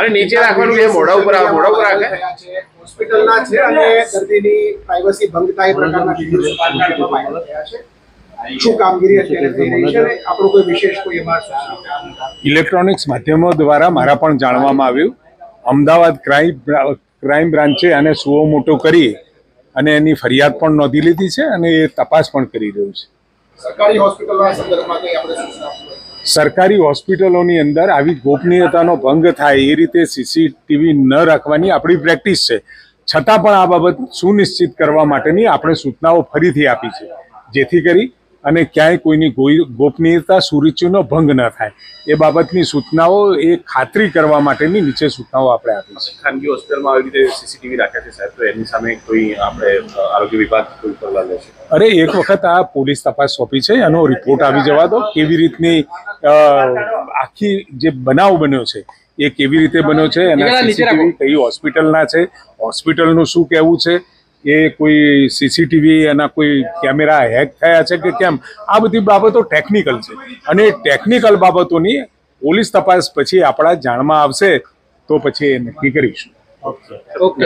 અને નીચે રાખવાનું છે મોઢા ઉપર મોઢા ઉપર રાખે. હોસ્પિટલના છે અને દર્દીની પ્રાઇવસી ભંગ થાય પ્રકારના વીડિયો છે. શું કામગીરી અત્યારે થઈ રહી છે અને કોઈ વિશેષ કોઈ એમાં ઇલેક્ટ્રોનિક્સ માધ્યમો દ્વારા મારા પણ જાણવામાં આવ્યું. અમદાવાદ ક્રાઇમ ક્રાઇમ બ્રાન્ચે આને સુઓ મોટો કરી અને એની ફરિયાદ પણ નોંધી લીધી છે અને એ તપાસ પણ કરી રહ્યું છે. સરકારી હોસ્પિટલના અંદર આવી ગોપનીયતાનો ભંગ થાય એ રીતે સીસીટીવી ન રાખવાની આપણી પ્રેક્ટિસ છે. છતાં પણ આ બાબત સુનિશ્ચિત કરવા માટેની આપણે સૂચનાઓ ફરીથી આપી છે. જેથી કરી અને ક્યાંય કોઈની ગોપનીયતા સુરુચિનો ભંગ ન થાય. એ બાબતની સૂચનાઓ એ ખાતરી કરવા માટેની નીચે સૂચનાઓ આપણે આપી છે. ખાનગી હોસ્પિટલમાં આવી રીતે સીસીટીવી રાખ્યા છે સાહેબ તો એની સામે કોઈ આપણે આરોગ્ય વિભાગ કોઈ પગલાં લેશે અરે એક વખત આ પોલીસ તપાસ સોંપી છે એનો રિપોર્ટ આવી જવા દો કેવી રીતની આખી જે બનાવ બન્યો છે એ કેવી રીતે બન્યો છે એના સીસીટીવી કઈ હોસ્પિટલના છે હોસ્પિટલનું શું કહેવું છે એ કોઈ સીસીટીવી એના કોઈ કેમેરા હેક થયા છે કે કેમ? આ બધી બાબતો ટેકનિકલ છે. અને ટેકનિકલ બાબતોની પોલીસ તપાસ પછી આપણા જાણમાં આવશે તો પછી એ નક્કી કરીશું. ઓકે